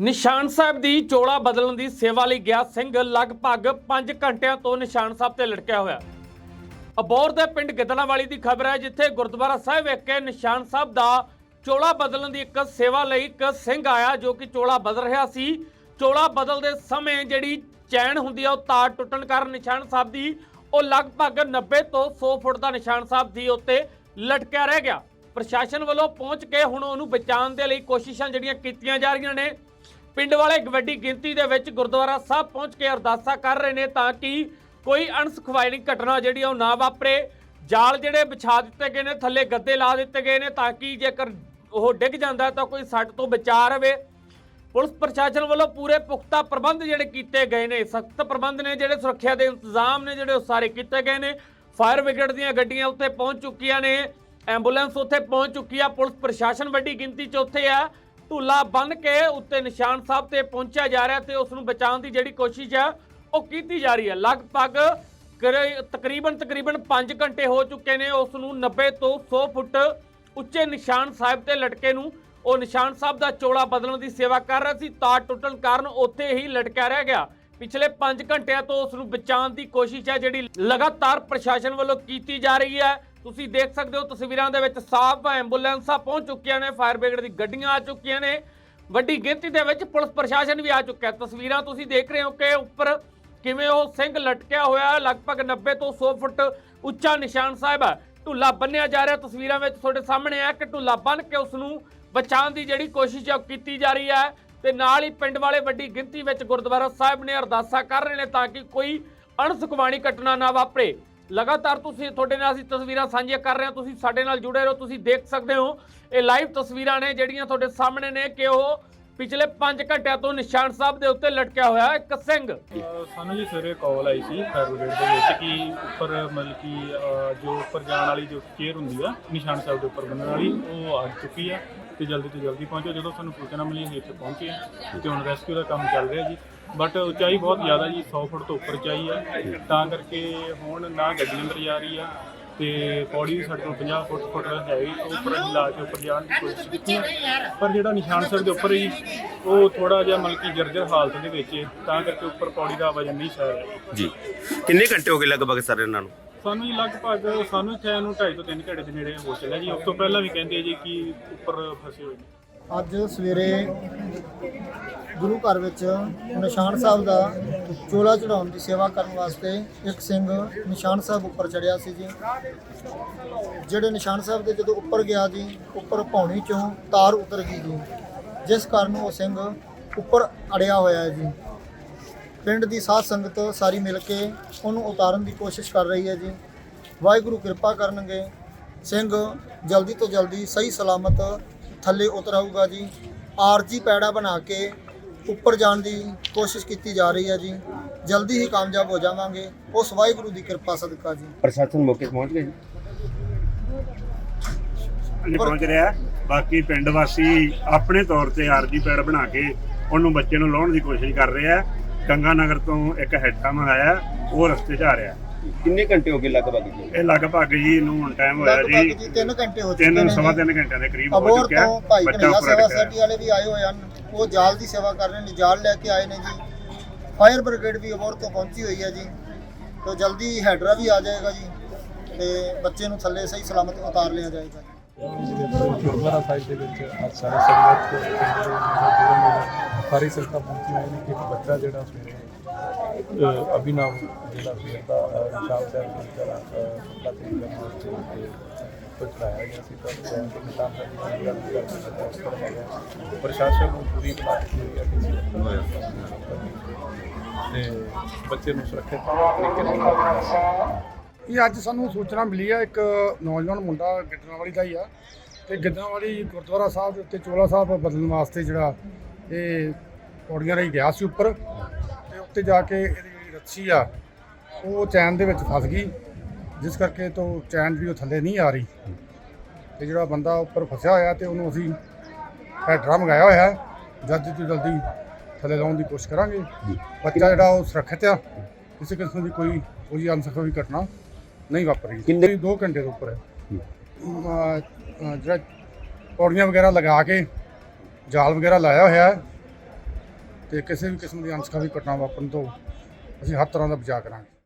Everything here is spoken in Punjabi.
ਨਿਸ਼ਾਨ ਸਾਹਿਬ ਦੀ ਚੋਲਾ ਬਦਲਣ ਦੀ ਸੇਵਾ ਲਈ ਗਿਆ ਸਿੰਘ ਲਗਭਗ 5 ਘੰਟਿਆਂ ਤੋਂ ਨਿਸ਼ਾਨ ਸਾਹਿਬ ਤੇ ਲਟਕਿਆ ਹੋਇਆ। ਅਬੋਰ ਦੇ ਪਿੰਡ ਗਿੱਦੜਾਵਾਲੀ ਦੀ ਖਬਰ ਹੈ, ਜਿੱਥੇ ਗੁਰਦੁਆਰਾ ਸਾਹਿਬ ਵਿਖੇ ਨਿਸ਼ਾਨ ਸਾਹਿਬ ਦਾ ਚੋਲਾ ਬਦਲਣ ਦੀ ਇੱਕ ਸੇਵਾ ਲਈ ਇੱਕ ਸਿੰਘ ਆਇਆ ਜੋ ਕਿ ਚੋਲਾ ਬਦਲ ਰਿਹਾ ਸੀ। ਚੋਲਾ ਬਦਲਦੇ ਸਮੇਂ ਜਿਹੜੀ ਚੈਨ ਹੁੰਦੀ ਆ, ਉਹ ਤਾਰ ਟੁੱਟਣ ਕਾਰਨ ਨਿਸ਼ਾਨ ਸਾਹਿਬ ਦੀ ਉਹ ਲਗਭਗ 90 ਤੋਂ 100 ਫੁੱਟ ਦਾ ਨਿਸ਼ਾਨ ਸਾਹਿਬ ਦੀ ਉੱਤੇ ਲਟਕਿਆ ਰਹਿ ਗਿਆ। ਪ੍ਰਸ਼ਾਸਨ ਵੱਲੋਂ ਪਹੁੰਚ ਕੇ ਹੁਣ ਉਹਨੂੰ ਬਚਾਉਣ ਦੇ ਲਈ ਕੋਸ਼ਿਸ਼ਾਂ ਜਿਹੜੀਆਂ ਕੀਤੀਆਂ ਜਾ ਰਹੀਆਂ ਨੇ ਪਿੰਡ ਵਾਲੇ ਵੱਡੀ ਗਿਣਤੀ ਦੇ ਵਿੱਚ ਗੁਰਦੁਆਰਾ ਸਾਹਿਬ ਪਹੁੰਚ ਕੇ ਅਰਦਾਸਾਂ ਕਰ ਰਹੇ ਨੇ ਤਾਂ ਕਿ ਕੋਈ ਅਣਸਖਵਾਈ ਘਟਨਾ ਜਿਹੜੀ ਆ ਉਹ ਨਾ ਵਾਪਰੇ। ਜਾਲ ਜਿਹੜੇ ਵਿਛਾ ਦਿੱਤੇ ਗਏ ਨੇ, ਥੱਲੇ ਗੱਦੇ ਲਾ ਦਿੱਤੇ ਗਏ ਨੇ ਤਾਂ ਕਿ ਜੇਕਰ ਉਹ ਡਿੱਗ ਜਾਂਦਾ ਤਾਂ ਕੋਈ ਸੱਟ ਤੋਂ ਬਚਾ ਰਵੇ। ਪੁਲਿਸ ਪ੍ਰਸ਼ਾਸਨ ਵੱਲੋਂ ਪੂਰੇ ਪੁਖਤਾ ਪ੍ਰਬੰਧ ਜਿਹੜੇ ਕੀਤੇ ਗਏ ਨੇ, ਸਖਤ ਪ੍ਰਬੰਧ ਨੇ ਜਿਹੜੇ ਸੁਰੱਖਿਆ ਦੇ ਇੰਤਜ਼ਾਮ ਨੇ ਜਿਹੜੇ ਉਹ ਸਾਰੇ ਕੀਤੇ ਗਏ ਨੇ। ਫਾਇਰ ਬ੍ਰਿਗੇਡ ਦੀਆਂ ਗੱਡੀਆਂ ਉੱਥੇ ਪਹੁੰਚ ਚੁੱਕੀਆਂ ਨੇ, ਐਂਬੂਲੈਂਸ ਉੱਥੇ ਪਹੁੰਚ ਚੁੱਕੀ ਆ, ਪੁਲਿਸ ਪ੍ਰਸ਼ਾਸਨ ਵੱਡੀ ਗਿਣਤੀ 'ਚ ਉੱਥੇ ਆ। ਢੂਲਾ ਬੰਨ ਕੇ ਉੱਤੇ ਨਿਸ਼ਾਨ ਸਾਹਿਬ ਤੇ ਪਹੁੰਚਿਆ ਜਾ ਰਿਹਾ ਤੇ ਉਸ ਨੂੰ ਬਚਾਉਣ ਦੀ ਜਿਹੜੀ ਕੋਸ਼ਿਸ਼ ਹੈ ਉਹ ਕੀਤੀ ਜਾ ਰਹੀ ਹੈ। ਲਗਭਗ ਕਰੇ- ਤਕਰੀਬਨ ਤਕਰੀਬਨ 5 ਘੰਟੇ ਹੋ ਚੁੱਕੇ ਨੇ ਉਸ ਨੂੰ 90 ਤੋਂ 100 ਫੁੱਟ ਉੱਚੇ ਨਿਸ਼ਾਨ ਸਾਹਿਬ ਤੇ ਲਟਕੇ ਨੂੰ। ਉਹ ਨਿਸ਼ਾਨ ਸਾਹਿਬ ਦਾ ਚੋਲਾ ਬਦਲਣ ਦੀ ਸੇਵਾ ਕਰ ਰਿਹਾ ਸੀ। ਤਾਰ ਟੁੱਟਣ ਕਾਰਨ ਉੱਥੇ ਹੀ ਲਟਕਿਆ ਰਹਿ ਗਿਆ। ਪਿਛਲੇ 5 ਘੰਟਿਆਂ ਤੋਂ ਉਸ ਨੂੰ ਬਚਾਉਣ ਦੀ ਕੋਸ਼ਿਸ਼ ਹੈ ਜਿਹੜੀ ਲਗਾਤਾਰ ਪ੍ਰਸ਼ਾਸਨ ਵੱਲੋਂ ਕੀਤੀ ਜਾ ਰਹੀ ਹੈ। ਤੁਸੀਂ ਦੇਖ ਸਕਦੇ ਹੋ ਤਸਵੀਰਾਂ ਦੇ ਵਿੱਚ ਸਾਫ਼ ਐਂਬੂਲੈਂਸਾਂ ਪਹੁੰਚ ਚੁੱਕੀਆਂ ਨੇ, ਫਾਇਰ ਬ੍ਰਿਗੇਡ ਦੀ ਗੱਡੀਆਂ ਆ ਚੁੱਕੀਆਂ ਨੇ, ਵੱਡੀ ਗਿਣਤੀ ਦੇ ਵਿੱਚ ਪੁਲਿਸ ਪ੍ਰਸ਼ਾਸਨ ਵੀ ਆ ਚੁੱਕਿਆ ਤਸਵੀਰਾਂ ਤੁਸੀਂ ਦੇਖ ਰਹੇ ਹੋ ਕਿ ਉੱਪਰ ਕਿਵੇਂ ਉਹ ਸਿੰਘ ਲਟਕਿਆ ਹੋਇਆ, ਲਗਭਗ 90 ਤੋਂ 100 ਫੁੱਟ ਉੱਚਾ ਨਿਸ਼ਾਨ ਸਾਹਿਬ ਹੈ ਢੁੱਲਾ ਬੰਨਿਆ ਜਾ ਰਿਹਾ, ਤਸਵੀਰਾਂ ਵਿੱਚ ਤੁਹਾਡੇ ਸਾਹਮਣੇ ਹੈ ਕਿ ਢੁੱਲਾ ਬੰਨ ਕੇ ਉਸ ਨੂੰ ਬਚਾਉਣ ਦੀ ਜਿਹੜੀ ਕੋਸ਼ਿਸ਼ ਹੈ ਉਹ ਕੀਤੀ ਜਾ ਰਹੀ ਹੈ ਤੇ ਨਾਲ ਹੀ ਪਿੰਡ ਵਾਲੇ ਵੱਡੀ ਗਿਣਤੀ ਵਿੱਚ ਗੁਰਦੁਆਰਾ ਸਾਹਿਬ ਨੇ ਅਰਦਾਸਾਂ ਕਰ ਰਹੇ ਨੇ ਤਾਂ ਕਿ ਕੋਈ ਅਣਸੁਖਵਾਣੀ ਘਟਨਾ ਨਾ ਵਾਪਰੇ। ਲਗਾਤਾਰ ਤੁਸੀਂ ਤੁਹਾਡੇ ਨਾਲ ਅਸੀਂ ਤਸਵੀਰਾਂ ਸਾਂਝੀਆਂ ਕਰ ਰਹੇ ਹਾਂ। ਤੁਸੀਂ ਸਾਡੇ ਨਾਲ ਜੁੜੇ ਰਹੋ, ਤੁਸੀਂ ਦੇਖ ਸਕਦੇ ਹੋ। ਇਹ ਲਾਈਵ ਤਸਵੀਰਾਂ ਨੇ ਜਿਹੜੀਆਂ ਤੁਹਾਡੇ ਸਾਹਮਣੇ ਨੇ ਕਿ ਉਹ ਪਿਛਲੇ 5 ਘੰਟਿਆਂ ਤੋਂ ਨਿਸ਼ਾਨ ਸਾਹਿਬ ਦੇ ਉੱਤੇ ਲਟਕਿਆ ਹੋਇਆ ਇੱਕ ਸਿੰਘ। ਸਾਨੂੰ ਜੀ ਸਵੇਰੇ ਕਾਲ ਆਈ ਸੀ ਫਾਇਰ ਦੇ ਵਿੱਚ ਕਿ ਉੱਪਰ ਮਤਲਬ ਕਿ, ਅਹ ਜੋ ਉੱਪਰ ਜਾਣ ਵਾਲੀ ਜੋ ਚੇਅਰ ਹੁੰਦੀ ਆ, ਨਿਸ਼ਾਨ ਸਾਹਿਬ ਦੇ ਉੱਪਰ ਬੰਨਣ ਵਾਲੀ, ਉਹ ਆ ਚੁੱਕੀ ਆ। ਤੇ ਜਲਦੀ ਤੋਂ ਜਲਦੀ ਪਹੁੰਚੋ। ਜਦੋਂ ਸਾਨੂੰ ਸੂਚਨਾ ਮਿਲੀ ਅਸੀਂ ਇੱਥੇ ਪਹੁੰਚੇ ਆ ਤੇ ਹੁਣ ਰੈਸਕਿਊ ਦਾ ਕੰਮ ਚੱਲ ਰਿਹਾ ਜੀ। ਬਟ ਉਚਾਈ ਬਹੁਤ ਜ਼ਿਆਦਾ ਜੀ 100 ਫੁੱਟ ਤੋਂ ਉੱਪਰ ਉਚਾਈ ਆ। ਤਾਂ ਕਰਕੇ ਹੁਣ ਨਾ ਗੱਡੀ ਅੰਦਰ ਜਾ ਰਹੀ ਆ ਤੇ ਪੌੜੀ ਵੀ ਸਾਡੇ ਕੋਲ 50 ਫੁੱਟ ਫੁੱਟ ਹੈ ਹੀ ਉਹ ਉੱਪਰ ਅਸੀਂ ਲਾ ਕੇ ਉੱਪਰ ਜਾਣ ਦੀ ਕੋਸ਼ਿਸ਼ ਕੀਤੀ। ਪਰ ਜਿਹੜਾ ਨਿਸ਼ਾਨ ਸਾਹਿਬ ਦੇ ਉੱਪਰ ਹੀ ਉਹ ਥੋੜਾ ਜਿਹਾ ਮਤਲਬ ਕਿ ਜਰਜਰ ਹਾਲਤ ਦੇ ਵਿੱਚ ਹੈ, ਤਾਂ ਕਰਕੇ ਉੱਪਰ ਪੌੜੀ ਦਾ ਵਜਨ ਨਹੀਂ ਸਹਿ ਰਿਹਾ। ਜੀ। ਕਿੰਨੇ ਘੰਟੇ ਹੋ ਗਏ ਲਗਭਗ ਸਰ ਇਹਨਾਂ ਨੂੰ? ਸਾਨੂੰ ਜੀ ਲਗਭਗ ਸਾਨੂੰ ਇੱਥੇ ਨੂੰ 2.5 ਤੋਂ 3 ਘੰਟੇ ਦੇ ਨੇੜੇ ਹੋ ਚੱਲਿਆ ਜੀ। ਉਸ ਤੋਂ ਪਹਿਲਾਂ ਵੀ ਕਹਿੰਦੇ ਜੀ ਕਿ ਉੱਪਰ ਫਸੇ ਹੋਏ ਨੇ। ਅੱਜ ਸਵੇਰੇ ਗੁਰੂ ਘਰ ਵਿੱਚ ਨਿਸ਼ਾਨ ਸਾਹਿਬ ਦਾ ਚੋਲਾ ਚੜਾਉਣ ਦੀ ਸੇਵਾ ਕਰਨ ਵਾਸਤੇ ਇੱਕ ਸਿੰਘ ਨਿਸ਼ਾਨ ਸਾਹਿਬ ਉੱਪਰ ਚੜਿਆ ਸੀ ਜੀ। ਜਿਹੜੇ ਨਿਸ਼ਾਨ ਸਾਹਿਬ ਦੇ ਜਦੋਂ ਉੱਪਰ ਗਿਆ ਜੀ, ਉੱਪਰ ਪੌਣੀ ਚੋਂ ਤਾਰ ਉਤਰ ਗਈ ਜੀ। ਜਿਸ ਕਾਰਨ ਉਹ ਸਿੰਘ ਉੱਪਰ ਅੜਿਆ ਹੋਇਆ ਹੈ ਜੀ। ਪਿੰਡ ਦੀ ਸਾਧ ਸੰਗਤ ਸਾਰੀ ਮਿਲ ਕੇ ਉਹਨੂੰ ਉਤਾਰਨ ਦੀ ਕੋਸ਼ਿਸ਼ ਕਰ ਰਹੀ ਹੈ ਜੀ। ਵਾਹਿਗੁਰੂ ਕਿਰਪਾ ਕਰਨਗੇ। ਸਿੰਘ ਜਲਦੀ ਤੋਂ ਜਲਦੀ ਸਹੀ ਸਲਾਮਤ ਥੱਲੇ ਉਤਰ ਆਊਗਾ ਜੀ। ਆਰਜੀ ਪੈੜਾ ਬਣਾ ਕੇ ਉੱਪਰ ਜਾਣ ਦੀ ਕੋਸ਼ਿਸ਼ ਕੀਤੀ ਜਾ ਰਹੀ ਹੈ ਜੀ। ਜਲਦੀ ਹੀ ਕਾਮਯਾਬ ਹੋ ਜਾਵਾਂਗੇ। ਉਸ ਵਾਹਿਗੁਰੂ ਦੀ ਕਿਰਪਾ ਸਦਕਾ ਜੀ। ਪ੍ਰਸ਼ਾਸਨ ਮੌਕੇ ਤੇ ਪਹੁੰਚ ਗਿਆ ਜੀ। ਅੱਜ ਪਹੁੰਚ ਰਿਹਾ ਬਾਕੀ ਪਿੰਡ ਵਾਸੀ ਆਪਣੇ ਤੌਰ ਤੇ ਆਰਜੀ ਪੈਡ ਬਣਾ ਕੇ ਉਹਨੂੰ ਬੱਚੇ ਨੂੰ ਲਾਉਣ ਦੀ ਕੋਸ਼ਿਸ਼ ਕਰ ਰਹੇ ਆ ਗੰਗਾ ਨਗਰ ਤੋਂ ਇੱਕ ਹੈਠਾ ਮੰਗਾਇਆ ਉਹ ਰਸਤੇ 'ਚ ਆ ਰਿਹਾ। ਕਿੰਨੇ ਘੰਟੇ ਹੋ ਗਏ ਲਗਭਗ ਜੀ ਇਹ ਲਗਭਗ ਜੀ ਨੂੰ ਹੁਣ ਟਾਈਮ ਹੋਇਆ ਲਗਭਗ ਜੀ ਜੀ 3 ਘੰਟੇ ਹੋ ਚੁੱਕੇ ਤਿੰਨ ਨੇ ਸਵਾ ਜੀ। ਤਿੰਨ ਘੰਟਿਆਂ ਦੇ ਕਰੀਬ ਹੋ ਅਬੋਰ ਚੁੱਕਿਆ ਤੋਂ ਭਾਈ ਬੱਚਾ ਉੱਪਰ ਸੇਵਾ ਸੋਸਾਇਟੀ ਵਾਲੇ ਵੀ ਆਏ ਹੋਏ ਹਨ। ਉਹ ਜਾਲ ਦੀ ਸੇਵਾ ਕਰ ਰਹੇ ਨੇ ਜਾਲ ਲੈ ਕੇ ਆਏ ਨੇ ਜੀ। ਫਾਇਰ ਬ੍ਰਿਗੇਡ ਵੀ ਅਬੋਰ ਤੋਂ ਪਹੁੰਚੀ ਹੋਈ ਹੈ ਜੀ। ਤੋਂ ਜਲਦੀ ਹੈਡਰਾ ਵੀ ਆ ਜਾਏਗਾ ਜੀ। ਤੇ ਬੱਚੇ ਨੂੰ ਥੱਲੇ ਸਹੀ ਸਲਾਮਤ ਉਤਾਰ ਲਿਆ ਜਾਏਗਾ। ਜੀ ਗੁਰਦੁਆਰਾ ਸਾਹਿਬ ਦੇ ਵਿੱਚ ਅੱਜ ਸਾਰੇ ਸੰਗਤ ਸਾਰੀ ਸੰਗਤਾਂ ਪਹੁੰਚੀ ਹੋਈ ਨੇ ਕਿ ਇੱਕ ਬੱਚਾ ਜਿਹੜਾ ਸਵੇਰੇ ਅਭਿਨਵ ਜਿਹੜਾ ਸਵੇਰ ਦਾ ਸ਼ਾਮ ਸਾਹਿਬ ਦੀ ਤਰ੍ਹਾਂ ਸੁੱਤਾ ਤੇ ਤੇ ਪਹੁੰਚਾਇਆ ਗਿਆ ਸੀ। ਤਾਂ ਉਹ ਨਿਸ਼ਾਨ ਸਾਹਿਬ ਦੀ ਗੱਲ ਪ੍ਰਸ਼ਾਸਨ ਨੂੰ ਪੂਰੀ ਬਲਾਕ ਹੋਈ ਹੈ ਤੇ ਬੱਚੇ ਨੂੰ ਸੁਰੱਖਿਅਤ ਤਰੀਕੇ ਨਾਲ ਇਹ ਅੱਜ ਸਾਨੂੰ ਸੂਚਨਾ ਮਿਲੀ ਹੈ ਇੱਕ ਨੌਜਵਾਨ ਮੁੰਡਾ ਗਿੱਦੜਾਵਾਲੀ ਦਾ ਹੀ ਆ ਤੇ ਗਿੱਦੜਾਵਾਲੀ ਗੁਰਦੁਆਰਾ ਸਾਹਿਬ ਦੇ ਉੱਤੇ ਚੋਲਾ ਸਾਹਿਬ ਬਦਲਣ ਵਾਸਤੇ ਜਿਹੜਾ ਇਹ ਪੌੜੀਆਂ ਰਹੀ ਗਿਆ ਸੀ ਉੱਪਰ ਤੇ ਉੱਤੇ ਜਾ ਕੇ ਇਹਦੀ ਜਿਹੜੀ ਰੱਸੀ ਆ ਉਹ ਚੈਨ ਦੇ ਵਿੱਚ ਫਸ ਗਈ ਜਿਸ ਕਰਕੇ ਤੋਂ ਚੈਨ ਵੀ ਉਹ ਥੱਲੇ ਨਹੀਂ ਆ ਰਹੀ। ਤੇ ਜਿਹੜਾ ਬੰਦਾ ਉੱਪਰ ਫਸਿਆ ਹੋਇਆ ਤੇ ਉਹਨੂੰ ਅਸੀਂ ਹੈਡਰਾ ਮੰਗਾਇਆ ਹੋਇਆ ਹੈ ਜਲਦੀ ਤੋਂ ਜਲਦੀ ਥੱਲੇ ਲਾਉਣ ਦੀ ਕੋਸ਼ਿਸ਼ ਕਰਾਂਗੇ। ਬੱਚਾ ਜਿਹੜਾ ਉਹ ਸੁਰੱਖਿਅਤ ਆ ਕਿਸੇ ਕਿਸਮ ਦੀ ਕੋਈ ਕੋਈ ਅਨਸਖਾਵੀ ਘਟਨਾ ਨਹੀਂ ਵਾਪਰੀ। ਕਿੰਨੇ- 2 ਘੰਟੇ ਦੇ ਉੱਪਰ ਹੈ। ਜਿਹੜਾ ਪੌੜੀਆਂ ਵਗੈਰਾ ਲਗਾ ਕੇ ਜਾਲ ਵਗੈਰਾ ਲਾਇਆ ਹੋਇਆ ਹੈ ਤੇ ਕਿਸੇ ਵੀ ਕਿਸਮ ਦੀ ਅਨਸਖਾਵੀ ਘਟਨਾ ਵਾਪਰਨ ਤੋਂ ਅਸੀਂ ਹਰ ਤਰ੍ਹਾਂ ਦਾ ਬਚਾਅ ਕਰਾਂਗੇ।